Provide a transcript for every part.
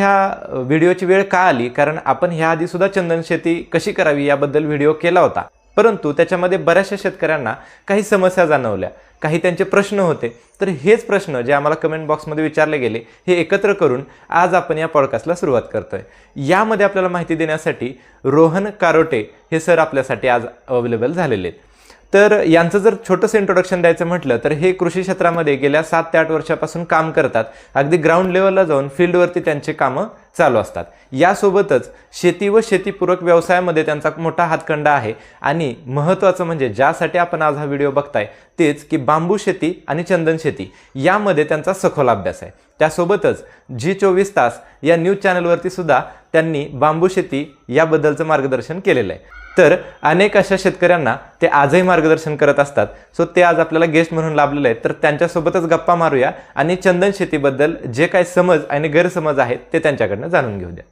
ह्या व्हिडिओची वेळ का आली? कारण आपण ह्या आधी सुद्धा चंदन शेती कशी करावी याबद्दल व्हिडिओ केला होता. परंतु त्याच्यामध्ये बऱ्याचशा शेतकऱ्यांना काही समस्या जाणवल्या काही त्यांचे प्रश्न होते. तर हेच प्रश्न जे आम्हाला कमेंट बॉक्समध्ये विचारले गेले हे एकत्र करून आज आपण या पॉडकास्टला सुरुवात करतोय. यामध्ये आपल्याला माहिती देण्यासाठी रोहन कारोटे हे सर आपल्यासाठी आज अवेलेबल झालेले आहेत. तर यांचं जर छोटंसं इंट्रोडक्शन द्यायचं म्हटलं तर हे कृषी क्षेत्रामध्ये गेल्या सात ते आठ वर्षापासून काम करतात. अगदी ग्राउंड लेवलला जाऊन फील्डवरती त्यांचे कामं चालू असतात. यासोबतच शेती व शेतीपूरक व्यवसायामध्ये त्यांचा मोठा हातखंडा आहे. आणि महत्त्वाचं म्हणजे ज्यासाठी आपण आज हा व्हिडिओ बघताय तेच की बांबू शेती आणि चंदन शेती यामध्ये त्यांचा सखोल अभ्यास आहे. त्यासोबतच जी चोवीस तास या न्यूज चॅनलवरती सुद्धा त्यांनी बांबू शेती याबद्दलचं मार्गदर्शन केलेलं आहे. तर अनेक अशा शेतकऱ्यांना ते आजही मार्गदर्शन करत असतात. सो ते आज आपल्याला गेस्ट म्हणून लाभलेले आहेत. तर त्यांच्यासोबतच गप्पा मारूया आणि चंदन शेतीबद्दल जे काही समज आणि गैरसमज आहेत ते त्यांच्याकडनं जाणून घेऊ द्या.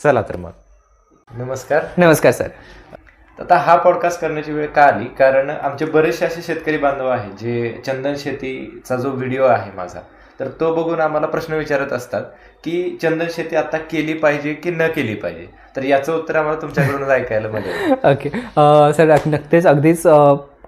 चला तर मग. नमस्कार. नमस्कार सर. आता हा पॉडकास्ट करण्याची वेळ का आली? कारण आमचे बरेचसे असे शेतकरी बांधव आहेत जे चंदन शेतीचा जो व्हिडिओ आहे माझा तर तो बघून आम्हाला प्रश्न विचारत असतात की चंदन शेती आता केली पाहिजे की न केली पाहिजे? तर याचं उत्तर आम्हाला तुमच्याकडून ऐकायला मिळेल. ओके सर नक्कीच अगदीच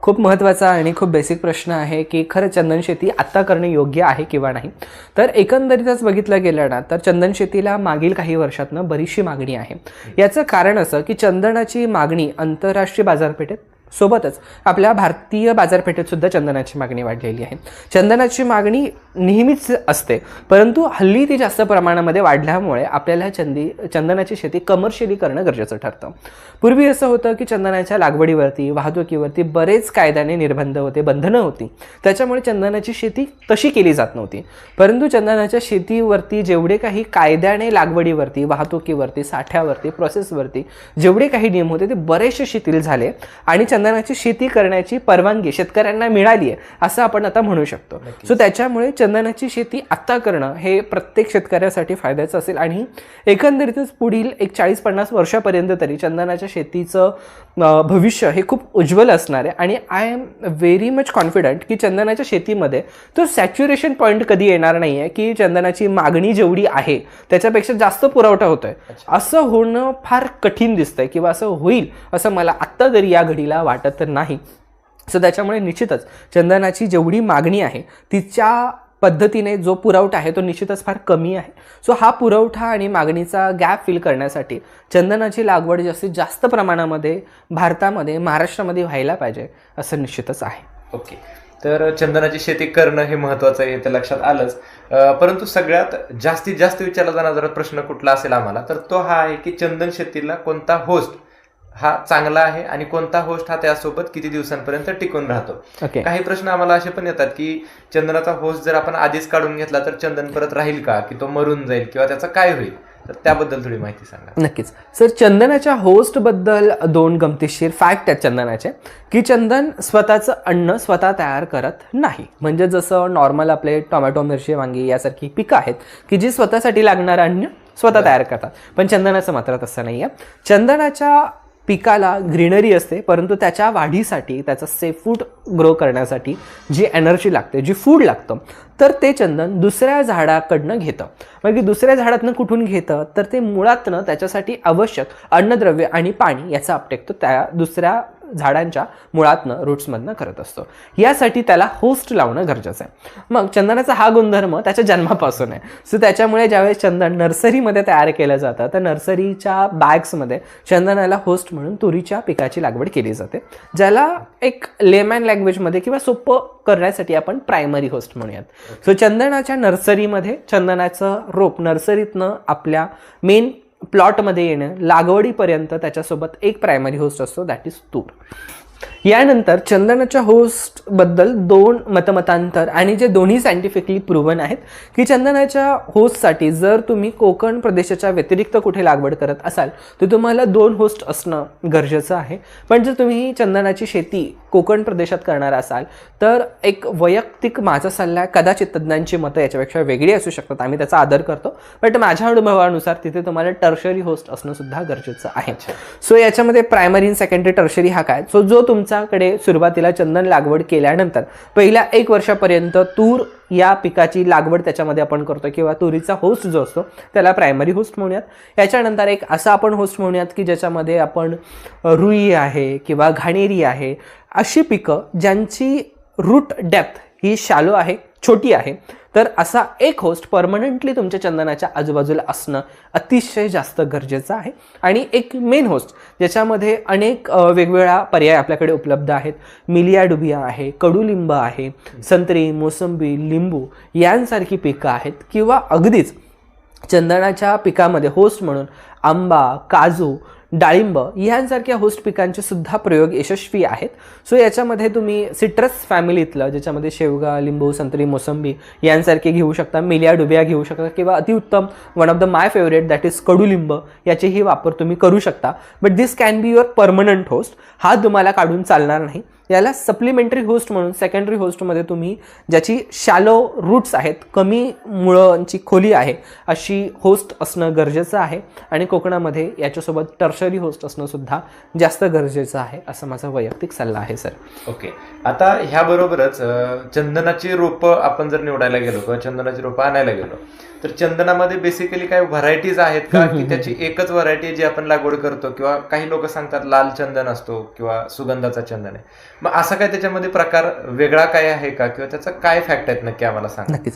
खूप महत्त्वाचा आणि खूप बेसिक प्रश्न आहे की खरं चंदन शेती आत्ता करणे योग्य आहे किंवा नाही? तर एकंदरीतच बघितलं गेलं ना तर चंदन शेतीला मागील काही वर्षातनं बरीचशी मागणी आहे. याचं कारण असं की चंदनाची मागणी आंतरराष्ट्रीय बाजारपेठेत सोबतच आपल्या भारतीय बाजारपेठेत सुद्धा चंदनाची मागणी वाढलेली आहे. चंदनाची मागणी नेहमीच असते परंतु हल्ली ती जास्त प्रमाणामध्ये वाढल्यामुळे आपल्याला चंदी चंदनाची शेती कमर्शियली करणं गरजेचं ठरतं. पूर्वी असं होतं की चंदनाच्या लागवडीवरती वाहतुकीवरती बरेच कायद्याने निर्बंध होते बंधनं होती. त्याच्यामुळे चंदनाची शेती तशी केली जात नव्हती. परंतु चंदनाच्या शेतीवरती जेवढे काही कायद्याने लागवडीवरती वाहतुकीवरती साठ्यावरती प्रोसेसवरती जेवढे काही नियम होते ते बरेचसे शिथिल झाले आणि चंद चंदनाची शेती करण्याची परवानगी शेतकऱ्यांना मिळाली आहे असं आपण आता म्हणू शकतो. सो त्याच्यामुळे चंदनाची शेती आत्ता करणं हे प्रत्येक शेतकऱ्यासाठी फायद्याचं असेल आणि एकंदरीतच पुढील एक चाळीस पन्नास वर्षापर्यंत तरी चंदनाच्या शेतीचं भविष्य हे खूप उज्ज्वल असणार आहे. आणि I am very much confident की चंदनाच्या शेतीमध्ये तो सॅच्युरेशन पॉईंट कधी येणार नाही आहे की चंदनाची मागणी जेवढी आहे त्याच्यापेक्षा जास्त पुरवठा होतोय. असं होणं फार कठीण दिसतंय किंवा असं होईल असं मला आत्ता तरी या घडीला वाटत वाटत नाही. सो त्याच्यामुळे निश्चितच चंदनाची जेवढी मागणी आहे तिच्या पद्धतीने जो पुरवठा आहे तो निश्चितच फार कमी आहे. सो हा पुरवठा आणि मागणीचा गॅप फिल करण्यासाठी चंदनाची लागवड जास्तीत जास्त प्रमाणामध्ये भारतामध्ये महाराष्ट्रामध्ये व्हायला पाहिजे असं निश्चितच आहे. ओके तर चंदनाची शेती करणं हे महत्वाचं आहे ते लक्षात आलंच. परंतु सगळ्यात जास्तीत जास्त विचारला जाणारा प्रश्न कुठला असेल आम्हाला तर तो हा आहे की चंदन शेतीला कोणता होस्ट हा चांगला आहे आणि कोणता होस्ट हा त्यासोबत किती दिवसांपर्यंत टिकून राहतो? ओके काही प्रश्न आम्हाला असे पण येतात की चंदनाचा होस्ट जर आपण आधीच काढून घेतला तर चंदन परत राहील का? की तो मरून जाईल किंवा त्याचं काय होईल? तर त्याबद्दल थोडी माहिती सांगा. नक्कीच. सर चंदनाच्या होस्टबद्दल दोन गमतीशीर फॅक्ट आहेत चंदनाचे. की चंदन स्वतःचं अन्न स्वतः तयार करत नाही. म्हणजे जसं नॉर्मल आपले टोमॅटो मिरची वांगी यासारखी पिकं आहेत की जी स्वतःसाठी लागणारं अन्न स्वतः तयार करतात. पण चंदनाचं मात्र तसं नाही आहे चंदनाच्या पिकाला ग्रीनरी असते परंतु त्याच्या वाढीसाठी त्याचं सेफ फूड ग्रो करण्यासाठी जी एनर्जी लागते जी फूड लागतं तर ते चंदन दुसऱ्या झाडाकडनं घेतं. मग दुसऱ्या झाडातनं कुठून घेतं? तर ते मुळातनं त्याच्यासाठी आवश्यक अन्नद्रव्य आणि पाणी याचा अपटेक तो त्या दुसऱ्या झाडांच्या मुळातनं रूट्समधनं करत असतो. यासाठी त्याला होस्ट लावणं गरजेचं आहे. मग चंदनाचा हा गुणधर्म त्याच्या जन्मापासून आहे. सो त्याच्यामुळे ज्यावेळेस चंदन नर्सरीमध्ये तयार केलं जातं तर नर्सरीच्या बॅग्समध्ये चंदनाला होस्ट म्हणून तुरीच्या पिकाची लागवड केली जाते. ज्याला एक लेमॅन लँग्वेजमध्ये किंवा सोपं करण्यासाठी आपण प्रायमरी होस्ट म्हणूयात. सो चंदनाच्या नर्सरीमध्ये चंदनाचं रोप नर्सरीतनं आपल्या मेन प्लॉटमध्ये येणं लागवडीपर्यंत त्याच्यासोबत एक प्रायमरी होस्ट असतो दॅट इज तूर. यानंतर चंदनाच्या होस्टबद्दल दोन मतमतांतर आणि जे दोन्ही सायंटिफिकली प्रूव्हन आहेत की चंदनाच्या होस्टसाठी जर तुम्ही कोकण प्रदेशाच्या व्यतिरिक्त कुठे लागवड करत असाल तर तुम्हाला दोन होस्ट असणं गरजेचं आहे. पण जर तुम्ही चंदनाची शेती कोकण प्रदेशात करणार असाल तर एक वैयक्तिक माझा सल्ला आहे, कदाचित तज्ज्ञांची मतं याच्यापेक्षा वेगळी असू शकतात आम्ही त्याचा आदर करतो. बट माझ्या अनुभवानुसार तिथे तुम्हाला टर्शरी होस्ट असणं सुद्धा गरजेचं आहे. सो याच्यामध्ये प्रायमरी आणि सेकंडरी टर्शरी हा काय? सो जो तुमच्याकडे सुरुवातीला चंदन लागवड केल्यानंतर पहिल्या एक वर्षापर्यंत तूर या पिकाची लागवड त्याच्यामध्ये आपण करतो किंवा तुरीचा होस्ट जो असतो त्याला प्रायमरी होस्ट म्हणूयात. याच्यानंतर एक असा आपण होस्ट म्हणूयात की ज्याच्यामध्ये आपण रुई आहे किंवा घाणेरी आहे अशी पिकं ज्यांची रूट डेप्थ ही शॅलो आहे छोटी आहे. तर असा एक होस्ट परमनंटली तुमच्या चंदनाच्या आजूबाजूला असणं अतिशय जास्त गरजेचं आहे. आणि एक मेन होस्ट ज्याच्यामध्ये अनेक वेगवेगळा वेगवेगळ्या पर्याय आपल्याकडे उपलब्ध आहेत. मिलिया डुबिया आहे कडुलिंब आहे संत्री मोसंबी लिंबू यांसारखी पिकं आहेत. किंवा अगदीच चंदनाच्या पिकामध्ये होस्ट म्हणून आंबा काजू डाळिंब यांसारख्या होस्ट पिकांचे सुद्धा प्रयोग यशस्वी आहेत. सो याच्यामध्ये तुम्ही सिट्रस फॅमिलीतलं ज्याच्यामध्ये शेवगा लिंबू संत्री मोसंबी यांसारखे घेऊ शकता मिलिया डुबिया घेऊ शकता किंवा अतिउत्तम one of the my favourite that is कडुलिंब याचेही वापर तुम्ही करू शकता. But this can be your permanent host हा तुम्हाला काढून चालणार नाही. याला सप्लिमेंटरी होस्ट म्हणून सेकंडरी होस्टमध्ये तुम्ही ज्याची शॅलो रूट्स आहेत कमी मुळांची खोली आहे अशी होस्ट असणं गरजेचं आहे. आणि कोकणामध्ये याच्यासोबत टर्शरी होस्ट असणं सुद्धा जास्त गरजेचं आहे असं माझा वैयक्तिक सल्ला आहे सर ओके आता ह्याबरोबरच चंदनाची रोपं आपण जर निवडायला गेलो किंवा चंदनाची रोपं आणायला गेलो तर चंदनामध्ये बेसिकली काही व्हरायटीज आहेत का? की त्याची एकच व्हरायटी जी आपण लागवड करतो किंवा काही लोक सांगतात लाल चंदन असतो किंवा सुगंधाचा चंदन आहे. मग असा काय त्याच्यामध्ये प्रकार वेगळा काय आहे का? किंवा त्याचा काय फॅक्ट आहेत नक्की आम्हाला सांगा. नक्कीच.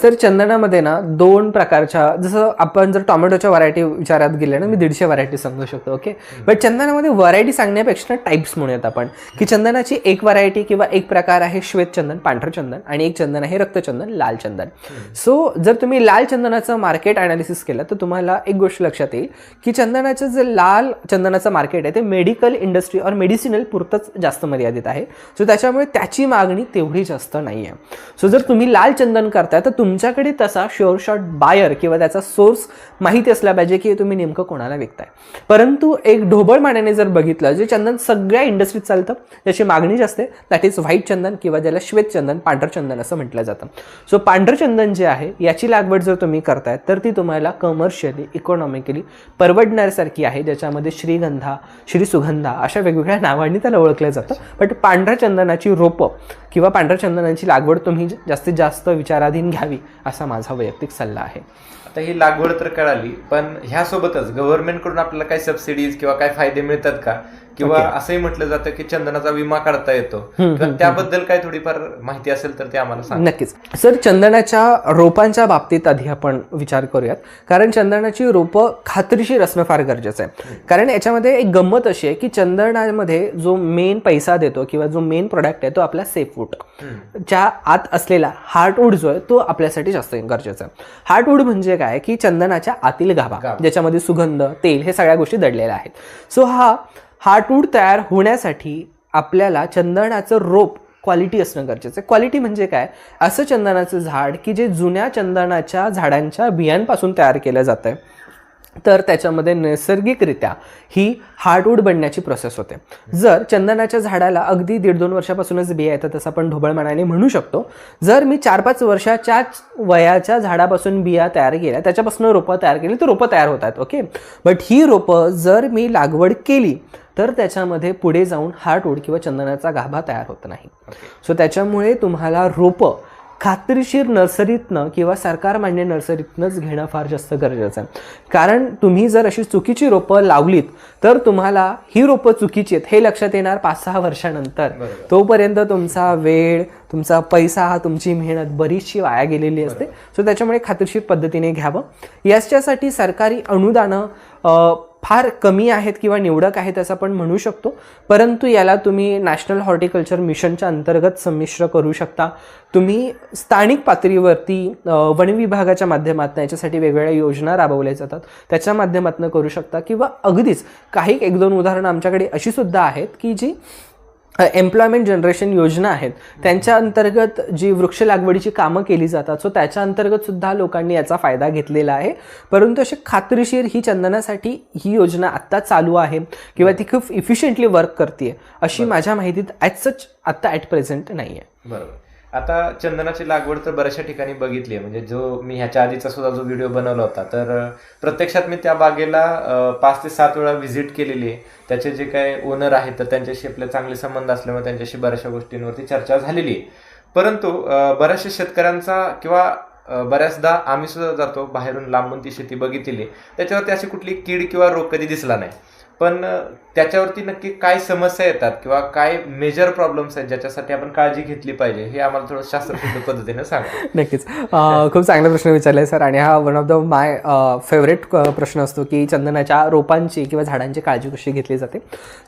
सर चंदनामध्ये ना दोन प्रकारच्या जसं आपण जर टोमॅटोच्या व्हरायटी विचारात गेले ना मी दीडशे व्हरायटी सांगू शकतो ओके बट चंदनामध्ये व्हरायटी सांगण्यापेक्षा टाईप्स म्हणूयात आपण. की चंदनाची एक व्हरायटी किंवा एक प्रकार आहे श्वेत चंदन पांढरं चंदन आणि एक चंदन आहे रक्तचंदन लाल चंदन. सो जर तुम्ही लाल चंदनाचं मार्केट अनालिसिस केलं तर तुम्हाला एक गोष्ट लक्षात येईल की चंदनाचं जे लाल चंदनाचं मार्केट आहे ते मेडिकल इंडस्ट्री और मेडिसिनल पुरतंच जास्त मर्यादित आहे. सो त्याच्यामुळे त्याची मागणी तेवढी जास्त नाही आहे सो जर तुम्ही लाल चंदन करताय तर तुमच्याकडे तसा शोर शॉट बायर किंवा त्याचा सोर्स माहिती असला पाहिजे की हे तुम्ही नेमकं कोणाला विकताय. परंतु एक ढोबळ मानाने जर बघितलं जे चंदन सगळ्या इंडस्ट्रीत चालतं त्याची मागणी जास्त आहे दॅट इज व्हाईट चंदन किंवा ज्याला श्वेत चंदन पांढरं चंदन असं म्हटलं जातं. सो पांढरं चंदन जे आहे याची लागवड जर जर तुम्ही करताय तर ती तुम्हाला कमर्शियली इकॉनॉमिकली परवडण्यासारखी आहे ज्याच्यामध्ये श्रीगंधा श्रीसुगंधा अशा वेगवेगळ्या नावांनी त्याला ओळखलं जातं. बट पांढऱ्या चंदनाची रोपं किंवा पांढऱ्या चंदनाची लागवड तुम्ही जास्तीत जास्त विचाराधीन घ्यावी असा माझा वैयक्तिक सल्ला आहे. आता ही लागवड तर कळाली पण ह्यासोबतच गव्हर्नमेंटकडून आपल्याला काही सबसिडीज किंवा काय फायदे मिळतात का? किंवा असंही म्हटलं जातं की चंदनाचा विमा काढता येतो. त्याबद्दल काय थोडीफार माहिती असेल तर ते आम्हाला सांग. नक्कीच. सर चंदनाच्या रोपांच्या बाबतीत आधी आपण विचार करूयात. कारण चंदनाची रोपं खात्रीशीर असणं फार गरजेचं आहे. कारण याच्यामध्ये एक गंमत अशी आहे की चंदनामध्ये जो मेन पैसा देतो किंवा जो मेन प्रोडक्ट आहे तो आपला सेफवूड च्या आत असलेला हार्टवूड जो आहे तो आपल्यासाठी जास्त गरजेचा आहे. हार्टवूड म्हणजे काय? की चंदनाच्या आतील गाभा. ज्याच्यामध्ये सुगंध तेल हे सगळ्या गोष्टी दडलेल्या आहेत. सो हा हार्टवूड तयार होण्यासाठी आपल्याला चंदनाचं रोप क्वालिटी असणं गरजेचं आहे. क्वालिटी म्हणजे काय? असं चंदनाचं झाड की जे जुन्या चंदनाच्या झाडांच्या बियांपासून तयार केलं जातं आहे तर त्याच्यामध्ये नैसर्गिकरित्या ही हार्डवूड बनण्याची प्रोसेस होते. जर चंदनाच्या झाडाला अगदी दीड दोन वर्षापासूनच बिया येतात तसं आपण ढोबळमानाने म्हणू शकतो. जर मी चार पाच वर्षाच्याच वयाच्या झाडापासून बिया तयार केल्या त्याच्यापासून रोपं तयार केली तर रोपं तयार होतात ओके? बट ही रोपं जर मी लागवड केली तर त्याच्यामध्ये पुढे जाऊन हार्टवूड किंवा चंदनाचा गाभा तयार होत नाही. सो त्याच्यामुळे तुम्हाला रोपं खात्रीशीर नर्सरीतनं किंवा सरकार मान्य नर्सरीतनंच घेणं फार जास्त गरजेचं आहे. कारण तुम्ही जर अशी चुकीची रोपं लावलीत तर तुम्हाला ही रोपं चुकीची आहेत. हे लक्षात येणार पाच सहा वर्षानंतर. तोपर्यंत तुमचा वेळ तुमचा पैसा तुमची मेहनत बरीचशी वाया गेलेली असते. सो त्याच्यामुळे खात्रीशीर पद्धतीने घ्यावं. याच्यासाठी सरकारी अनुदानं फार कमी आहेत किंवा निवडक आहेत असं आपण म्हणू शकतो. परंतु याला तुम्ही नॅशनल हॉर्टिकल्चर मिशनच्या अंतर्गत संमिश्र करू शकता. तुम्ही स्थानिक पातळीवरती वन विभागाच्या माध्यमातून याच्यासाठी वेगवेगळ्या योजना राबवल्या जातात. त्याच्या माध्यमातून करू शकता किंवा अगदीच काही एक दोन उदाहरणं आमच्याकडे अशी सुद्धा आहेत की जी एम्प्लॉयमेंट जनरेशन योजना आहेत. त्यांच्या अंतर्गत जी वृक्ष लागवडीची कामं केली जातात सो त्याच्या अंतर्गत सुद्धा लोकांनी याचा फायदा घेतलेला आहे. परंतु अशी खात्रीशीर ही चंदनासाठी ही योजना आत्ता चालू आहे किंवा ती खूप इफिशियंटली वर्क करते अशी माझ्या माहितीत ॲट सच आत्ता ॲट प्रेझेंट नाही आहे बरोबर आता चंदनाची लागवड तर बऱ्याचशा ठिकाणी बघितली आहे. म्हणजे जो मी ह्याच्या आधीचा सुद्धा जो व्हिडिओ बनवला होता तर प्रत्यक्षात मी त्या बागेला पाच ते सात वेळा व्हिजिट केलेली आहे. त्याचे जे काही ओनर आहेत तर त्यांच्याशी आपले चांगले संबंध असल्यामुळे त्यांच्याशी बऱ्याचशा गोष्टींवरती चर्चा झालेली आहे. परंतु बऱ्याचशा शेतकऱ्यांचा किंवा बऱ्याचदा आम्ही सुद्धा जातो बाहेरून लांबून ती शेती बघितलेली त्याच्यावरती अशी कुठली कीड किंवा रोग कधी दिसला नाही. पण त्याच्यावरती नक्की काय समस्या येतात किंवा काय मेजर प्रॉब्लेम्स आहेत ज्याच्यासाठी आपण काळजी घेतली पाहिजे हे आम्हाला थोडं शास्त्रशुद्ध पद्धतीने सांगा. नक्कीच. खूप चांगला प्रश्न विचारलाय सर आणि हा one of the my favourite प्रश्न असतो की चंदनाच्या रोपांची किंवा झाडांची काळजी कशी घेतली जाते?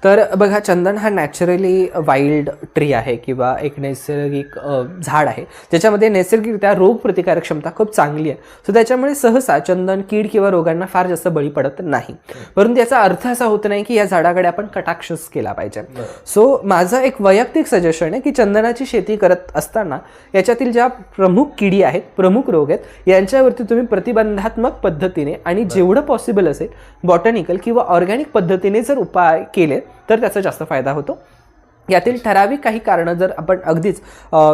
तर बघा चंदन हा नॅचरली वाईल्ड ट्री आहे किंवा एक नैसर्गिक झाड आहे. ज्याच्यामध्ये नैसर्गिकरित्या रोग प्रतिकारक क्षमता खूप चांगली आहे. सो त्याच्यामुळे सहसा चंदन कीड किंवा रोगांना फार जास्त बळी पडत नाही. परंतु याचा अर्थ असा होत नाही की या झाडाकडे आपण कटाक्षच केला पाहिजे. सो माझं एक वैयक्तिक सजेशन आहे की चंदनाची शेती करत असताना याच्यातील ज्या प्रमुख किडी आहेत प्रमुख रोग आहेत यांच्यावरती तुम्ही प्रतिबंधात्मक पद्धतीने आणि जेवढं पॉसिबल असेल बॉटनिकल किंवा ऑर्गॅनिक पद्धतीने जर उपाय केले तर त्याचा जास्त फायदा होतो. यातील ठराविक काही कारणं जर आपण अगदीच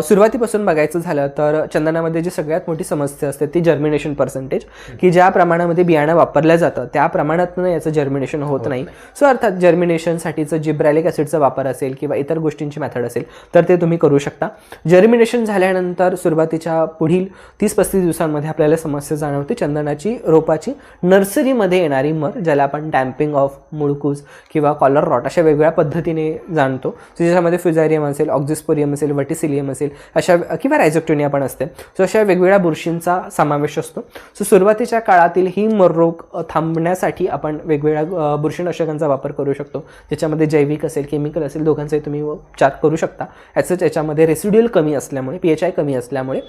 सुरुवातीपासून बघायचं झालं तर चंदनामध्ये जी सगळ्यात मोठी समस्या असते ती जर्मिनेशन पर्सेंटेज की ज्या प्रमाणामध्ये बियाणं वापरलं जातं त्या प्रमाणातनं याचं जर्मिनेशन होत नाही. सो अर्थात जर्मिनेशनसाठीचं जिब्रॅलिक ॲसिडचा वापर असेल किंवा इतर गोष्टींची मेथड असेल तर ते तुम्ही करू शकता. जर्मिनेशन झाल्यानंतर सुरुवातीच्या पुढील तीस पस्तीस दिवसांमध्ये आपल्याला समस्या जाणवते चंदनाची रोपाची. नर्सरीमध्ये येणारी मर ज्याला आपण डॅम्पिंग ऑफ मुळकूज किंवा कॉलर रॉट अशा वेगवेगळ्या पद्धतीने जाणतो. त्याच्यामध्ये ज्याच्यामध्ये फ्युझारियम असेल ऑक्झिस्पोरियम असेल वटिसिलियम असेल अशा किंवा रायझोक्टोनिया पण असते. सो अशा वेगवेगळ्या बुरशींचा समावेश असतो. सो सुरुवातीच्या काळातील ही मररोग थांबण्यासाठी आपण वेगवेगळ्या बुरशीनाशकांचा वापर करू शकतो. ज्याच्यामध्ये जैविक असेल केमिकल असेल दोघांचाही तुम्ही उपचार करू शकता. याचंच याच्यामध्ये रेसिड्युअल कमी असल्यामुळे पी एच आय कमी असल्यामुळे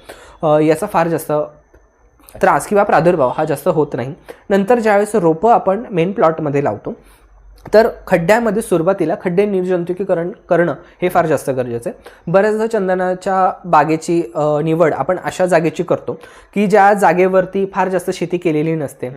याचा फार जास्त त्रास किंवा प्रादुर्भाव हा जास्त होत नाही. नंतर ज्यावेळेस रोपं आपण मेन प्लॉटमध्ये लावतो तर खड्ड्यामध्ये सुरुवातीला खड्डे निर्जंतुकीकरण करणं हे फार जास्त गरजेचं आहे. बऱ्याचदा चंदनाच्या बागेची निवड आपण अशा जागेची करतो की ज्या जागेवरती फार जास्त शेती केलेली नसते.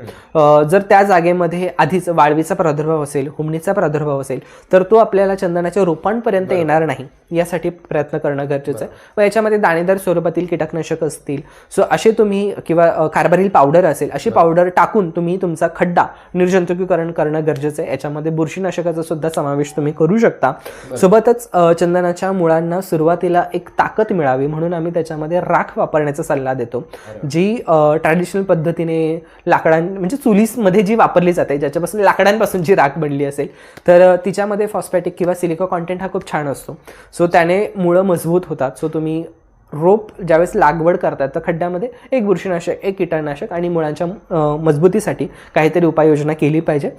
जर त्या जागेमध्ये आधीच वाळवीचा प्रादुर्भाव असेल हुमणीचा प्रादुर्भाव असेल तर तो आपल्याला चंदनाच्या रोपांपर्यंत येणार नाही. यासाठी प्रयत्न करणं गरजेचं आहे. व याच्यामध्ये दाणेदार स्वरूपातील कीटकनाशक असतील सो असे तुम्ही किंवा कार्बरिल पावडर असेल अशी पावडर टाकून तुम्ही तुमचा खड्डा निर्जंतुकीकरण करणं गरजेचं आहे. याच्यामध्ये बुरशीनाशकाचा सुद्धा समावेश तुम्ही करू शकता. सोबतच चंदनाच्या मुळांना सुरुवातीला एक ताकद मिळावी म्हणून आम्ही त्याच्यामध्ये राख वापरण्याचा सल्ला देतो. जी ट्रॅडिशनल पद्धतीने लाकडां म्हणजे चुलीमध्ये जी वापरली जाते ज्याच्यापासून लाकडांपासून जी राख बनली असेल तर तिच्यामध्ये फॉस्फॅटिक किंवा सिलिका कॉन्टेंट हा खूप छान असतो. सो त्याने मुळं मजबूत होतात. सो तुम्ही रोप ज्यावेळेस लागवड करतात तर खड्ड्यामध्ये एक बुरशीनाशक एक कीटकनाशक आणि मुळांच्या मजबूतीसाठी काहीतरी उपाययोजना केली पाहिजे.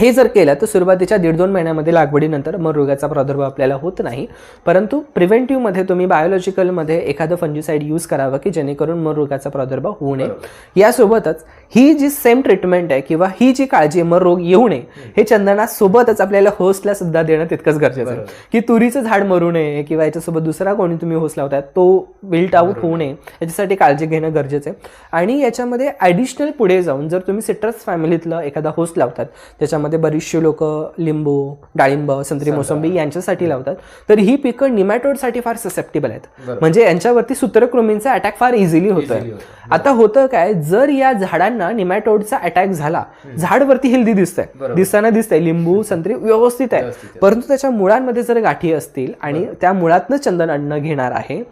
हे जर केलं तर सुरुवातीच्या दीड दोन महिन्यामध्ये लागवडीनंतर मग रोगाचा प्रादुर्भाव आपल्याला होत नाही. परंतु प्रिव्हेंटिव्हमध्ये तुम्ही बायोलॉजिकलमध्ये एखादं फंजिसाईड यूज करावं की जेणेकरून मग रोगाचा प्रादुर्भाव होऊ नये. यासोबतच ही जी सेम ट्रीटमेंट आहे किंवा ही जी काळजी मग रोग येऊ नये हे चंदनासोबतच आपल्याला होस्टला सुद्धा देणं तितकंच गरजेचं आहे. की तुरीचं झाड मरू नये किंवा याच्यासोबत दुसरा कोणी तुम्ही होस लावताय तो विल्ट आउट होऊ नये याच्यासाठी काळजी घेणं गरजेचं आहे. आणि याच्यामध्ये ॲडिशनल पुढे जाऊन जर तुम्ही सिट्रस फॅमिलीतलं एखादा होस्ट लावतात त्याच्यामध्ये बरीचशी लोक लिंबू डाळिंब संत्री मोसंबी यांच्यासाठी लावतात. तर ही पिकं निमॅटोडसाठी फार ससेप्टेबल आहेत. म्हणजे यांच्यावरती सूत्रकृमींचा अटॅक फार इझिली होतोय. आता होतं काय जर या झाडांना निमॅटोडचा अटॅक झाला झाड वरती हेल्दी दिसतंय. दिसताना दिसतंय लिंबू संत्री व्यवस्थित आहे. परंतु त्याच्या मुळांमध्ये जर गाठी असतील आणि त्या मुळातनं चंदन अन्न घेणार आहे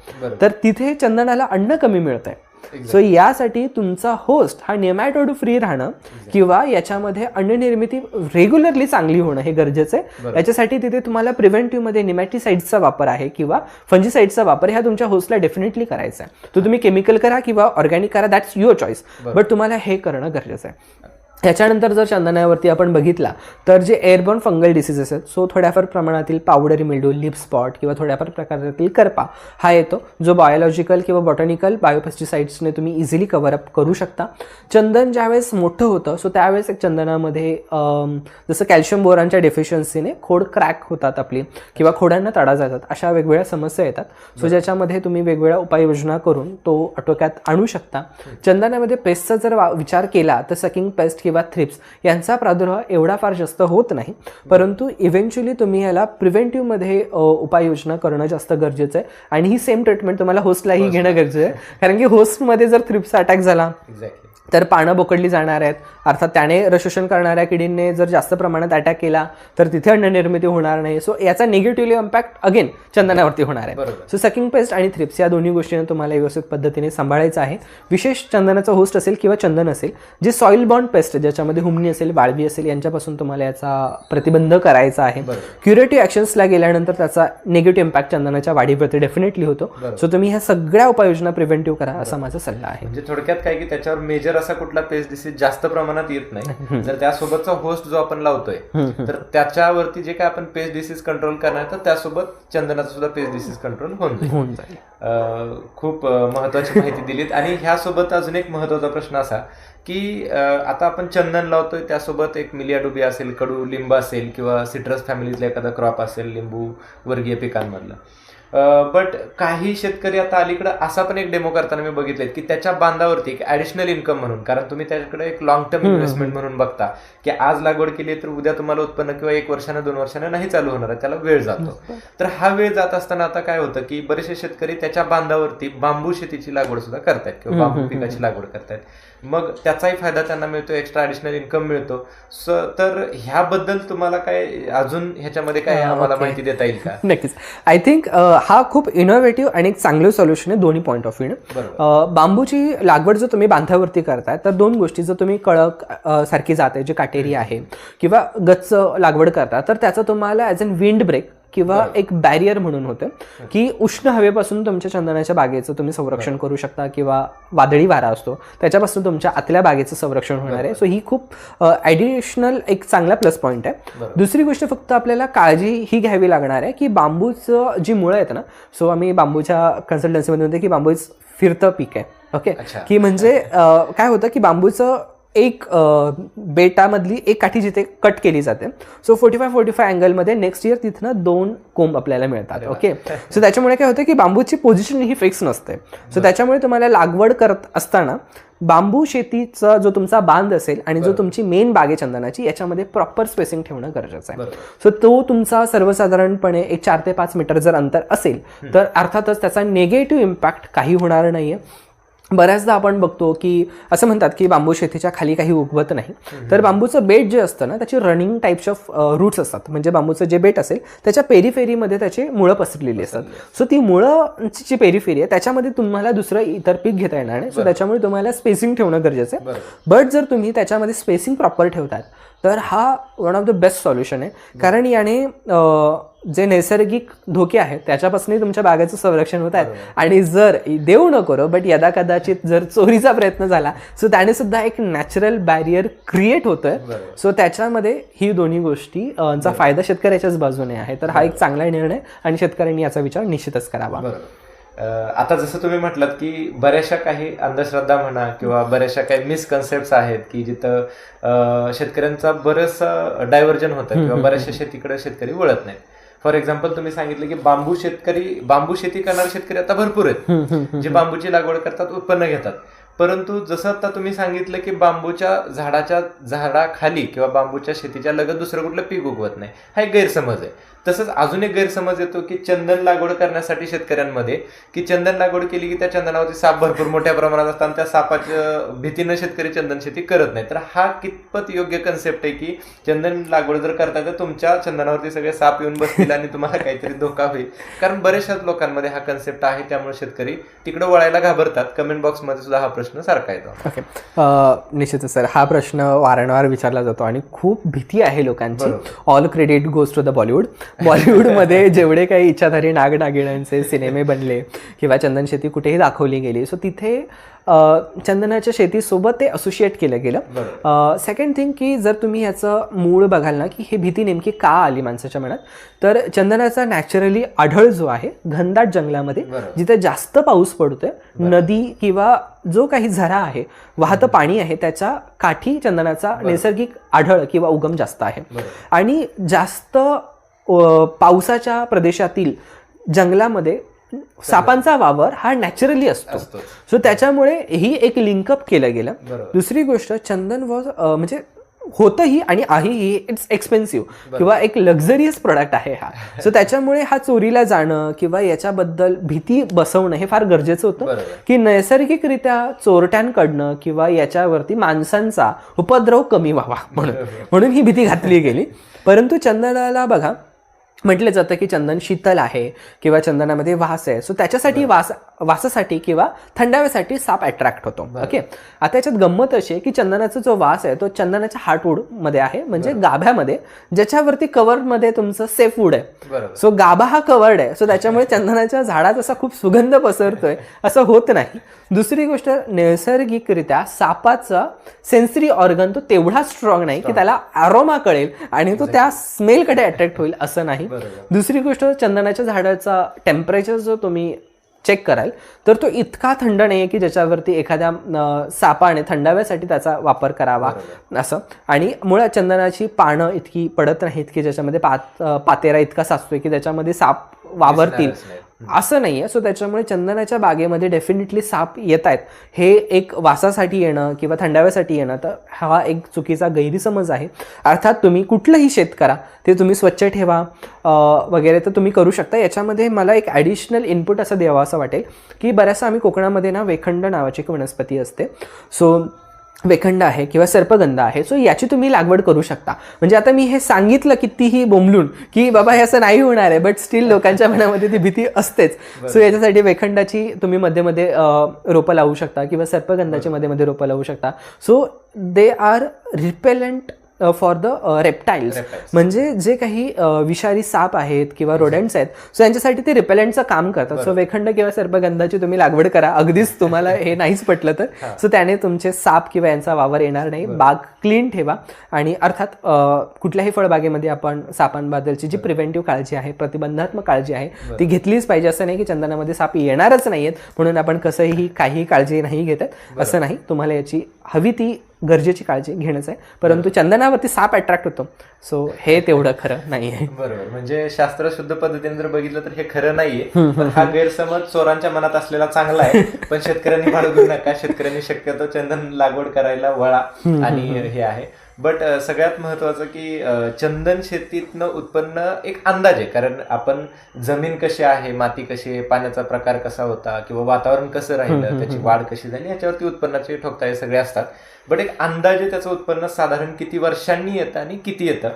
तर तिथे चंदनाला अन्न कमी मिळत आहे सो यासाठी तुमचा होस्ट हा नेमॅटोड फ्री राहणं किंवा याच्यामध्ये अन्ननिर्मिती रेग्युलरली चांगली होणं हे गरजेचं आहे. याच्यासाठी तिथे तुम्हाला प्रिव्हेंटिव्हमध्ये निमॅटिसाईडचा वापर आहे किंवा फंजिसाईडचा वापर ह्या तुमच्या होस्टला डेफिनेटली करायचा आहे. तो तुम्ही केमिकल करा किंवा ऑर्गॅनिक करा दॅट्स युअर चॉईस बट तुम्हाला हे करणं गरजेचं आहे. ह्याच्यानंतर जर चंदनावरती आपण बघितला तर जे एअरबॉर्न फंगल डिसीजेस आहेत सो थोड्याफार प्रमाणातील पावडरी मिल्डू लिप स्पॉट किंवा थोड्याफार प्रकारातील करपा हा येतो जो बायोलॉजिकल किंवा बॉटनिकल बायोपेस्टिसाइड्सने तुम्ही इझिली कवर अप करू शकता. चंदन ज्यावेळेस मोठं होतं सो त्यावेळेस एक चंदनामध्ये जसं कॅल्शियम बोरांच्या डेफिशियन्सीने खोड क्रॅक होतात आपली किंवा खोडांना तडा जातात अशा वेगवेगळ्या समस्या येतात. सो ज्याच्यामध्ये तुम्ही वेगवेगळ्या उपाययोजना करून तो आटोक्यात आणू शकता. चंदनामध्ये पेस्टचा जर वा- विचार केला तर सकिंग पेस्ट किंवा थ्रिप्स यांचा प्रादुर्भाव एवढा फार जास्त होत नाही. परंतु इव्हेंच्युअली तुम्ही याला प्रिव्हेंटिव्हमध्ये उपाययोजना करणं जास्त गरजेचं आहे. आणि ही सेम ट्रीटमेंट तुम्हाला होस्टलाही घेणं गरजेचं आहे. कारण की होस्टमध्ये जर थ्रिप्सचा अटॅक झाला एक्झॅक्टली तर पानं बोकडली जाणार आहेत. अर्थात त्याने रशोषण करणाऱ्या किडींनी जर जास्त प्रमाणात अटॅक केला तर तिथे अन्ननिर्मिती होणार नाही. सो याचा निगेटिव्हली इम्पॅक्ट अगेन चंदनावरती होणार आहे. सो सकिंग पेस्ट आणि थ्रिप्स या दोन्ही गोष्टींना तुम्हाला व्यवस्थित पद्धतीने सांभाळायचं आहे. विशेष चंदनाचा होस्ट असेल किंवा चंदन असेल जे सॉईल बॉन्ड पेस्ट ज्याच्यामध्ये हुमणी असेल वाळवी असेल यांच्यापासून तुम्हाला याचा प्रतिबंध करायचा आहे. क्युरेटिव्ह ॲक्शन्सला गेल्यानंतर त्याचा निगेटिव्ह इम्पॅक्ट चंदनाच्या वाढीवरती डेफिनेटली होतो. सो तुम्ही ह्या सगळ्या उपाययोजना प्रिव्हेंटिव्ह करा असा माझा सल्ला आहे. म्हणजे थोडक्यात काय की त्याच्यावर मेजर असा कुठला पेस्ट डिसीज जास्त प्रमाणात येत नाही. जर त्यासोबतचा होस्ट जो आपण लावतोय तर त्याच्यावरती जे काय आपण पेस्ट डिसीज कंट्रोल करणार तर त्यासोबत चंदनाचा सुद्धा पेस्ट डिसीज कंट्रोल होऊन जाईल. खूप महत्वाची माहिती दिलीत. आणि ह्यासोबत अजून एक महत्त्वाचा प्रश्न असा की आता आपण चंदन लावतोय त्यासोबत एक मिलियाडुबी असेल कडू लिंब असेल किंवा सिट्रस फॅमिलीतला एखादा क्रॉप असेल लिंबू वर्गीय पिकांमधलं. बट काही शेतकरी आता अलीकडे असा पण एक डेमो करताना मी बघितले की त्याच्या बांधावरती एक ऍडिशनल इन्कम म्हणून कारण तुम्ही त्याच्याकडे एक लॉंग टर्म इन्व्हेस्टमेंट म्हणून बघता की आज लागवड केली तर उद्या तुम्हाला उत्पन्न किंवा एक वर्षानं दोन वर्षानं नाही चालू होणार आहे त्याला वेळ जातो. तर हा वेळ जात असताना आता काय होतं की बरेचसे शेतकरी त्याच्या बांधावरती बांबू शेतीची लागवड सुद्धा करतायत किंवा बांबू पिकाची लागवड करतायत. मग त्याचाही फायदा त्यांना मिळतो एक्स्ट्रा ऍडिशनल इन्कम मिळतो. स तर ह्याबद्दल तुम्हाला काय अजून ह्याच्यामध्ये काय आम्हाला माहिती देता येईल का? नक्कीच. आय थिंक हा खूप इनोव्हेटिव्ह आणि एक चांगलं सोल्युशन आहे दोन्ही पॉईंट ऑफ व्ह्यू बांबूची लागवड जर तुम्ही बांधावरती करताय तर दोन गोष्टी जर तुम्ही कळक सारखी जाते जे काटेरी आहे किंवा गच्च लागवड करता तर त्याचा तुम्हाला ॲज अन विंड ब्रेक किंवा एक बॅरियर म्हणून होतं की उष्ण हवेपासून तुमच्या चंदनाच्या बागेचं तुम्ही संरक्षण करू शकता किंवा वादळी वारा असतो त्याच्यापासून तुमच्या आतल्या बागेचं संरक्षण होणार आहे. सो ही खूप ॲडिशनल एक चांगला प्लस पॉईंट आहे. दुसरी गोष्ट फक्त आपल्याला काळजी ही घ्यावी लागणार आहे की बांबूचं जी मुळं आहेत ना सो आम्ही बांबूच्या कन्सल्टन्सीमध्ये म्हणतो की बांबू इज फिरतं पीक आहे. ओके. की म्हणजे काय होतं की बांबूचं एक बेटामधली एक काठी जिथे कट केली जाते. So forty five forty five अँगलमध्ये नेक्स्ट इयर तिथनं दोन कोंब आपल्याला मिळतात ओके सो त्याच्यामुळे काय होतं की बांबूची पोझिशन ही फिक्स नसते. सो त्याच्यामुळे तुम्हाला लागवड करत असताना बांबू शेतीचा जो तुमचा बांध असेल आणि जो तुमची मेन बाग चंदनाची याच्यामध्ये प्रॉपर स्पेसिंग ठेवणं गरजेचं आहे. सो तो तुमचा सर्वसाधारणपणे एक चार ते पाच मीटर जर अंतर असेल तर अर्थातच त्याचा निगेटिव्ह इम्पॅक्ट काही होणार नाहीये. बऱ्याचदा आपण बघतो की असं म्हणतात की बांबू शेतीच्या खाली काही उगवत नाही. तर बांबूचं बेट जे असतं ना त्याची रनिंग टाईप्स ऑफ रूट्स असतात. म्हणजे बांबूचं जे बेट असेल त्याच्या पेरीफेरीमध्ये त्याची मुळं पसरलेली असतात. सो ती मुळंची जी पेरीफेरी आहे त्याच्यामध्ये तुम्हाला दुसरं इतर पीक घेता येणार नाही. सो त्याच्यामुळे तुम्हाला स्पेसिंग ठेवणं गरजेचं आहे. बट जर तुम्ही त्याच्यामध्ये स्पेसिंग प्रॉपर ठेवतात तर हा one of the best solution आहे. कारण याने जे नैसर्गिक धोके आहेत त्याच्यापासूनही तुमच्या बागेचं संरक्षण होत आहे. आणि जर देऊ नको बट यदा कदाचित जर चोरीचा प्रयत्न झाला सो त्याने सुद्धा एक नॅचरल बॅरियर क्रिएट होतोय. सो त्याच्यामध्ये ही दोन्ही गोष्टी चा फायदा शेतकऱ्याच्याच बाजूने आहे. तर हा एक चांगला निर्णय आणि शेतकऱ्यांनी याचा विचार निश्चितच करावा. आता जसं तुम्ही म्हटलात की बऱ्याचशा काही अंधश्रद्धा म्हणा किंवा बऱ्याचशा काही मिसकन्सेप्ट आहेत की जिथं शेतकऱ्यांचा बरंचसं डायव्हर्जन होतं किंवा बऱ्याचशा शेतीकडे शेतकरी वळत नाहीत. फॉर एक्झाम्पल तुम्ही सांगितलं की बांबू शेतकरी बांबू शेती करणारे शेतकरी आता भरपूर आहेत. जे बांबूची लागवड करतात उत्पन्न घेतात. परंतु जसं आता तुम्ही सांगितलं की बांबूच्या झाडाच्या झाडाखाली किंवा बांबूच्या शेतीच्या लगत दुसरं कुठलं पीक उगवत नाही हा एक गैरसमज आहे. तसंच अजून एक गैरसमज येतो की चंदन लागवड करण्यासाठी शेतकऱ्यांमध्ये की चंदन लागवड केली की त्या चंदनावरती साप भरपूर मोठ्या प्रमाणात असतात आणि त्या सापाच्या भीतीनं शेतकरी चंदन शेती करत नाही. तर हा कितपत योग्य कन्सेप्ट आहे की चंदन लागवड जर करता तर तुमच्या चंदनावरती सगळे साप येऊन बसतील आणि तुम्हाला काहीतरी धोका होईल. कारण बऱ्याचशा लोकांमध्ये हा कन्सेप्ट आहे त्यामुळे शेतकरी तिकडे वळायला घाबरतात. कमेंट बॉक्समध्ये सुद्धा हा प्रश्न सारखा येतो ओके निश्चितच सर हा प्रश्न वारंवार विचारला जातो आणि खूप भीती आहे लोकांची. All credit goes to the Bollywood बॉलिवूडमध्ये जेवढे काही इच्छाधारी नागनागिण्यांचे सिनेमे बनले किंवा चंदन शेती कुठेही दाखवली गेली सो तिथे चंदनाच्या शेतीसोबत ते असोसिएट केलं गेलं. सेकंड थिंग की जर तुम्ही ह्याचं मूळ बघाल ना की हे भीती नेमकी का आली माणसाच्या मनात? तर चंदनाचा नॅचरली आढळ जो आहे घनदाट जंगलामध्ये जिथे जास्त पाऊस पडतोय नदी किंवा जो काही झरा आहे वाहतं पाणी आहे त्याच्या काठी चंदनाचा नैसर्गिक आढळ किंवा उगम जास्त आहे. आणि जास्त पावसाच्या प्रदेशातील जंगलामध्ये सापांचा वावर हा नॅचरली असतो. सो त्याच्यामुळे ही एक लिंकअप केलं गेलं. दुसरी गोष्ट चंदन वॉज म्हणजे होतंही आणि आहेही इट्स एक्सपेन्सिव्ह किंवा एक लक्झरियस प्रोडक्ट आहे हा. सो त्याच्यामुळे हा चोरीला जाणं किंवा याच्याबद्दल भीती बसवणं हे फार गरजेचं होतं. की नैसर्गिकरित्या चोरट्यांकडनं किंवा याच्यावरती माणसांचा उपद्रव कमी व्हावा म्हणून. म्हणून ही भीती घातली गेली. परंतु चंदनाला बघा म्हटलं जातं की चंदन शीतल आहे किंवा चंदनामध्ये वास आहे. सो त्याच्यासाठी वास वासासाठी किंवा थंडाव्यासाठी साप अट्रॅक्ट होतो. ओके आता याच्यात गंमत अशी आहे की चंदनाचा जो वास आहे तो चंदनाच्या हार्टवूडमध्ये आहे. म्हणजे गाभ्यामध्ये ज्याच्यावरती कव्हरमध्ये तुमचं सेफ वूड आहे. सो गाभा हा कवर्ड आहे. सो त्याच्यामुळे चंदनाच्या झाडात असा खूप सुगंध पसरतोय. असं होत नाही. दुसरी गोष्ट नैसर्गिकरित्या सापाचा सेन्सरी ऑर्गन तो तेवढा स्ट्रॉंग नाही की त्याला अरोमा कळेल आणि तो त्या स्मेलकडे अट्रॅक्ट होईल असं नाही. दुसरी गोष्ट चंदनाच्या झाडाचा टेम्परेचर जो तुम्ही चेक कराल. तर तो इतका थंड नाही आहे की ज्याच्यावरती एखाद्या सापाने थंडाव्यासाठी त्याचा वापर करावा. असं. आणि मुळात चंदनाची पानं इतकी पडत नाहीत की ज्याच्यामध्ये पात पातेरा इतका साचतोय की त्याच्यामध्ये साप वावरतील. असं नाही. आहे सो त्याच्यामुळे चंदनाच्या बागेमध्ये डेफिनेटली साप येत आहेत. हे एक वासासाठी येणं किंवा थंडाव्यासाठी येणं तर हा एक चुकीचा गैरसमज आहे. अर्थात तुम्ही कुठलंही शेत करा ते तुम्ही स्वच्छ ठेवा वगैरे तर तुम्ही करू शकता. याच्यामध्ये मला एक ॲडिशनल इनपुट असं द्यावं असं वाटेल की बऱ्याचसा आम्ही कोकणामध्ये ना वेखंड नावाची एक वनस्पती असते. सो वेखंड आहे किंवा सर्पगंध आहे सो याची तुम्ही लागवड करू शकता. म्हणजे आता मी हे सांगितलं कितीही बोंबलून की बाबा हे असं नाही होणार आहे बट स्टील लोकांच्या मनामध्ये ती भीती असतेच. सो याच्यासाठी वेखंडाची तुम्ही मध्ये मध्ये रोपं लावू शकता किंवा सर्पगंधाची मध्ये मध्ये रोपं लावू शकता. So they are repellent for the reptiles. म्हणजे जे काही विषारी साप आहेत किंवा रोडंट्स आहेत सो यांच्यासाठी ते रिपेलंटचं काम करतात. सो वेखंड किंवा सर्पगंधाची तुम्ही लागवड करा. अगदीच तुम्हाला हे नाहीच पटलं तर. सो त्याने तुमचे साप किंवा यांचा वावर येणार नाही. बाग क्लीन ठेवा. आणि अर्थात कुठल्याही फळबागेमध्ये आपण सापांबद्दलची जी प्रिव्हेंटिव्ह काळजी आहे प्रतिबंधात्मक काळजी आहे ती घेतलीच पाहिजे. असं नाही की चंदनामध्ये साप येणारच नाहीयेत. म्हणून आपण कसंही काही काळजी नाही घेत आहेत. असं नाही. तुम्हाला याची हवी ती गरजेची काळजी घेणंच आहे. परंतु चंदनावरती साप अट्रॅक्ट होतो. सो हे तेवढं खरं नाही आहे बरोबर. म्हणजे शास्त्रशुद्ध पद्धतीने जर बघितलं तर हे खरं नाहीये. पण हा गैरसमज चोरांच्या मनात असलेला चांगला आहे. पण शेतकऱ्यांनी बाळगू नका. शेतकऱ्यांनी शक्यतो चंदन लागवड करायला वळा. आणि हे आहे. बट सगळ्यात महत्वाचं की अं, चंदन शेतीतनं उत्पन्न एक अंदाज आहे. कारण आपण जमीन कशी आहे माती कशी आहे पाण्याचा प्रकार कसा होता किंवा वातावरण कसं राहिलं त्याची वाढ कशी झाली याच्यावरती उत्पन्नाचे ठोकताळे सगळे असतात. बट एक अंदाजे त्याचं उत्पन्न साधारण किती वर्षांनी येतं आणि किती येतं.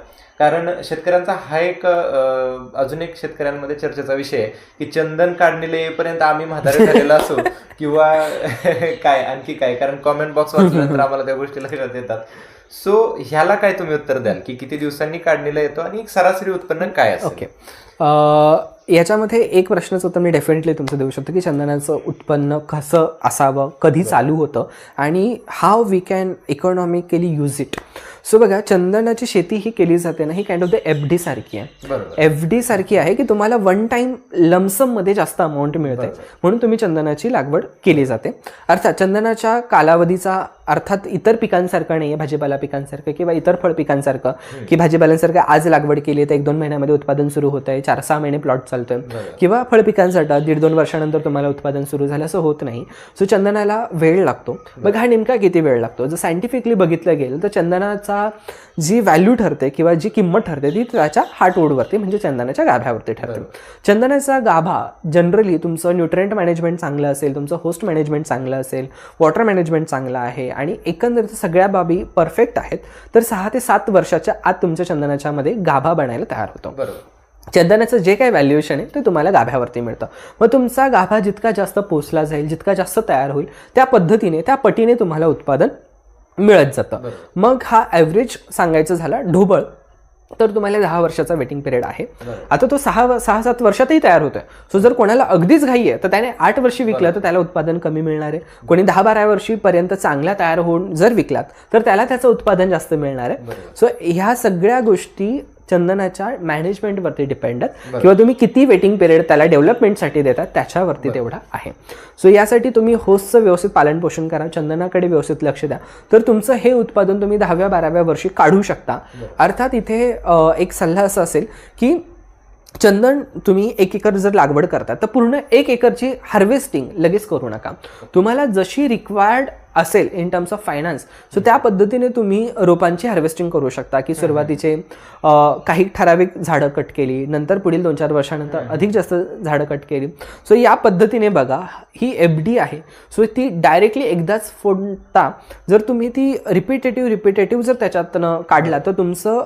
कारण शेतकऱ्यांचा हा एक अजून एक शेतकऱ्यांमध्ये चर्चेचा विषय आहे की चंदन काढणीला येईपर्यंत आम्ही म्हातारे झालेलो असो किंवा काय आणखी काय? कारण कॉमेंट बॉक्स वाचल्यानंतर आम्हाला त्या गोष्टी लक्षात येतात. सो ह्याला काय तुम्ही उत्तर द्याल? की किती दिवसांनी काढणीला येतो आणि एक सरासरी उत्पन्न काय असेल? ओके. याच्यामध्ये एक प्रश्नच उत्तर मी डेफिनेटली तुमचं देऊ शकतो की चंदनाचं उत्पन्न कसं असावं कधी चालू होतं आणि how we can economically use it so बघा चंदनाची शेती ही केली जाते ना ही kind of the F D सारखी आहे. एफ डी सारखी आहे की तुम्हाला वन टाइम लमसममध्ये जास्त अमाऊंट मिळते. म्हणून तुम्ही चंदनाची लागवड केली जाते. अर्थात चंदनाच्या कालावधीचा अर्थात इतर पिकांसारखं नाही आहे भाजीपाला पिकांसारखं किंवा इतर फळ पिकांसारखं की भाजीपाल्यांसारखं आज लागवड केली तर एक दोन महिन्यामध्ये उत्पादन सुरू होत आहे चार सहा महिने प्लॉट चालतोय. किंवा फळ पिकांसाठी दीड दोन वर्षानंतर तुम्हाला उत्पादन सुरू झालं असं होत नाही. सो चंदनाला वेळ लागतो. मग हा नेमका किती वेळ लागतो? जर सायंटिफिकली बघितलं गेलं तर चंदनाचा जी व्हॅल्यू ठरते किंवा जी किंमत ठरते ती त्याच्या हार्टवूडवरती म्हणजे चंदनाच्या गाभ्यावरती ठरते. चंदनाचा गाभा जनरली तुमचं न्यूट्रिएंट मॅनेजमेंट चांगलं असेल तुमचं होस्ट मॅनेजमेंट चांगलं असेल वॉटर मॅनेजमेंट चांगलं आहे आणि एकंदरीत सगळ्या बाबी परफेक्ट आहेत. तर सहा ते सात वर्षाच्या आत तुमच्या चंदनाच्या मध्ये गाभा बनायला तयार होतो. बरोबर. चंदनाचं जे काही व्हॅल्युएशन आहे ते तुम्हाला गाभ्यावरती मिळतं. मग तुमचा गाभा जितका जास्त पोचला जाईल जितका जास्त तयार होईल त्या पद्धतीने त्या पटीने तुम्हाला उत्पादन मिळत जातं. मग हा ॲव्हरेज सांगायचं झाला ढोबळ. तर तुम्हाला दहा वर्षाचा वेटिंग पिरियड आहे. आता तो सहा सहा सात वर्षातही तयार होतोय. सो जर कोणाला अगदीच घाई आहे तर त्याने आठ वर्षी विकलं तर त्याला उत्पादन कमी मिळणार आहे. कोणी दहा बारा वर्षीपर्यंत चांगला तयार होऊन जर विकलात तर त्याला त्याचं उत्पादन जास्त मिळणार आहे. सो ह्या सगळ्या गोष्टी चंदनाच्या मॅनेजमेंटवरती डिपेंड आहेत. किंवा तुम्ही किती वेटिंग पिरियड त्याला डेव्हलपमेंटसाठी देतात त्याच्यावरती तेवढा आहे. सो यासाठी तुम्ही होस्टचं व्यवस्थित पालनपोषण करा चंदनाकडे व्यवस्थित लक्ष द्या. तर तुमचं हे उत्पादन तुम्ही दहाव्या बाराव्या वर्षी काढू शकता. अर्थात इथे एक सल्ला असा असेल की चंदन तुम्ही एक एकर जर लागवड करता तर पूर्ण एक एकरची हार्वेस्टिंग लगेच करू नका. तुम्हाला जशी रिक्वायर्ड असेल in terms of finance so त्या पद्धतीने तुम्ही रोपांची हार्वेस्टिंग करू शकता. की सुरुवातीचे काही ठराविक झाडं कट केली नंतर पुढील दोन चार वर्षानंतर अधिक जास्त झाडं कट केली. सो या पद्धतीने बघा ही एफ डी आहे. सो ती डायरेक्टली एकदाच फोडता जर तुम्ही ती रिपिटेटिव्ह रिपिटेटिव्ह जर त्याच्यातनं काढला तर तुमचं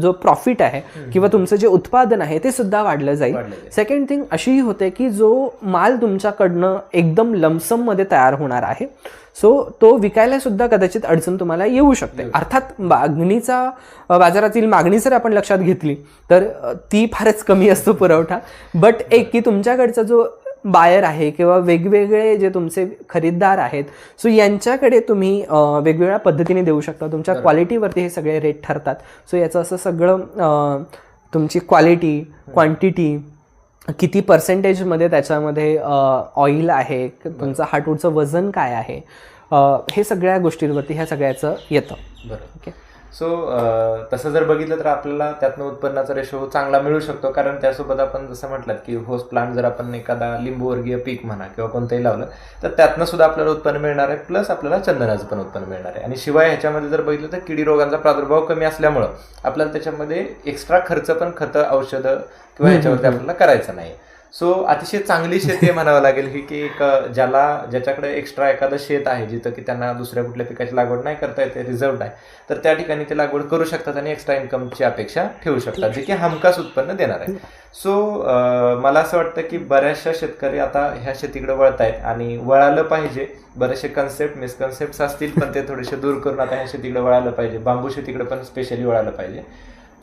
जो प्रॉफिट आहे किंवा तुमचं जे उत्पादन आहे ते सुद्धा वाढलं जाईल. वाढलं जाईल. सेकंड थिंग अशीही होते की जो माल तुमच्याकडनं एकदम लमसममध्ये तयार होणार आहे सो तो विकायला सुद्धा कदाचित अडचण तुम्हाला येऊ शकते. अर्थात मागणीचा बाजारातील मागणी जर आपण लक्षात घेतली तर ती फारच कमी असतो पुरवठा. बट एक की तुमच्याकडचा जो बायर आहे किंवा वेगवेगळे जे तुमचे खरीददार आहेत सो यांच्याकडे तुम्ही वेगवेगळ्या पद्धतीने देऊ शकता. तुमच्या क्वालिटीवरती हे सगळे रेट ठरतात. सो याचं असं सगळं तुमची क्वालिटी क्वांटिटी किती पर्सेंटेजमध्ये त्याच्यामध्ये ऑइल आहे तुमचं हार्टवूडचं वजन काय आहे हे सगळ्या गोष्टींवरती ह्या सगळ्याचं येतं. बरोबर. ओके? सो तसं जर बघितलं तर आपल्याला त्यातनं उत्पन्नाचा रेशो चांगला मिळू शकतो कारण त्यासोबत आपण जसं म्हटलं की होस्ट प्लांट जर आपण एखादा लिंबूवर्गीय पीक म्हणा किंवा कोणतंही लावलं तर त्यातनं सुद्धा आपल्याला उत्पन्न मिळणार आहे प्लस आपल्याला चंदनाचं पण उत्पन्न मिळणार आहे. आणि शिवाय ह्याच्यामध्ये जर बघितलं तर किडी रोगांचा प्रादुर्भाव कमी असल्यामुळं आपल्याला त्याच्यामध्ये एक्स्ट्रा खर्च पण खतं औषधं किंवा ह्याच्यावरती आपल्याला करायचं नाही. सो अतिशय चांगली शेती म्हणावं लागेल ही की एक ज्याला ज्याच्याकडे एक्स्ट्रा एखादं शेत आहे जिथं की त्यांना दुसऱ्या कुठल्या पिकाची लागवड नाही करता येते रिझर्व आहे तर त्या ठिकाणी ते लागवड करू शकतात आणि एक्स्ट्रा इन्कमची अपेक्षा ठेवू शकतात जे की हमखास उत्पन्न देणार आहे. सो मला असं वाटतं की बऱ्याचशा शेतकरी आता ह्या शेतीकडे वळत आहेत आणि वळालं पाहिजे. बरेचसे कन्सेप्ट मिसकन्सेप्ट असतील पण ते थोडेसे दूर करून आता ह्या शेतीकडे वळालं पाहिजे. बांबू शेतीकडे पण स्पेशली वळालं पाहिजे.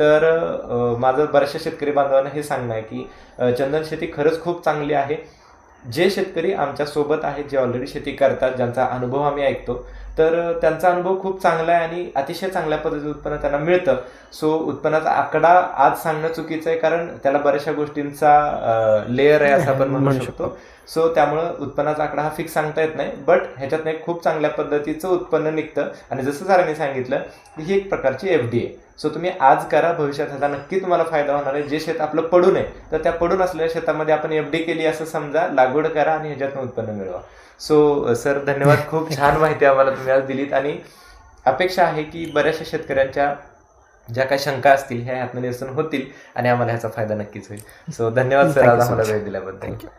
तर माझं बऱ्याचशा शेतकरी बांधवांना हे सांगणं आहे की चंदन शेती खरंच खूप चांगली आहे. जे शेतकरी आमच्यासोबत आहेत जे ऑलरेडी शेती करतात ज्यांचा अनुभव आम्ही ऐकतो तर त्यांचा अनुभव खूप चांगला आहे आणि अतिशय चांगल्या पद्धतीचं उत्पन्न त्यांना मिळतं. सो उत्पन्नाचा आकडा आज सांगणं चुकीचं आहे कारण त्याला बऱ्याचशा गोष्टींचा लेअर आहे असं आपण म्हणू शकतो. सो त्यामुळं उत्पन्नाचा आकडा हा फिक्स सांगता येत नाही. बट ह्याच्यात एक खूप चांगल्या पद्धतीचं उत्पन्न निघतं. आणि जसं सरांनी सांगितलं की ही एक प्रकारची एफ डी आहे सो तुम्ही आज करा भविष्यात ह्याचा नक्की तुम्हाला फायदा होणार आहे. जे शेत आपलं पडून आहे तर त्या पडून असलेल्या शेतामध्ये आपण एफ डी केली असं समजा लागवड करा आणि ह्याच्यातून उत्पन्न मिळवा. सो सर धन्यवाद. खूप छान माहिती आम्हाला तुम्ही आज दिलीत. आणि अपेक्षा आहे की बऱ्याचशा शेतकऱ्यांच्या ज्या काही शंका असतील ह्या ह्यातनं निरसन होतील आणि आम्हाला ह्याचा फायदा नक्कीच होईल. सो धन्यवाद सर. आज आम्हाला. वेळ दिल्याबद्दल. थँक्यू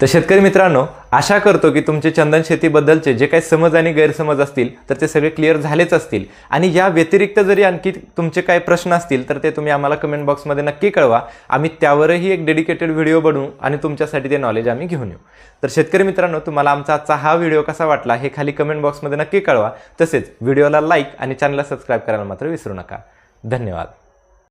तर शेतकरी मित्रांनो आशा करतो की तुमचे चंदन शेतीबद्दलचे जे काही समज आणि गैरसमज असतील तर ते सगळे क्लिअर झालेच असतील. आणि या व्यतिरिक्त जरी आणखी तुमचे काही प्रश्न असतील तर ते तुम्ही आम्हाला कमेंट बॉक्समध्ये नक्की कळवा. आम्ही त्यावरही एक डेडिकेटेड व्हिडिओ बनवू आणि तुमच्यासाठी ते नॉलेज आम्ही घेऊन येऊ. तर शेतकरी मित्रांनो तुम्हाला आमचा आजचा हा व्हिडिओ कसा वाटला हे खाली कमेंट बॉक्समध्ये नक्की कळवा. तसेच व्हिडिओला लाईक आणि चॅनलला सबस्क्राईब करायला मात्र विसरू नका. धन्यवाद.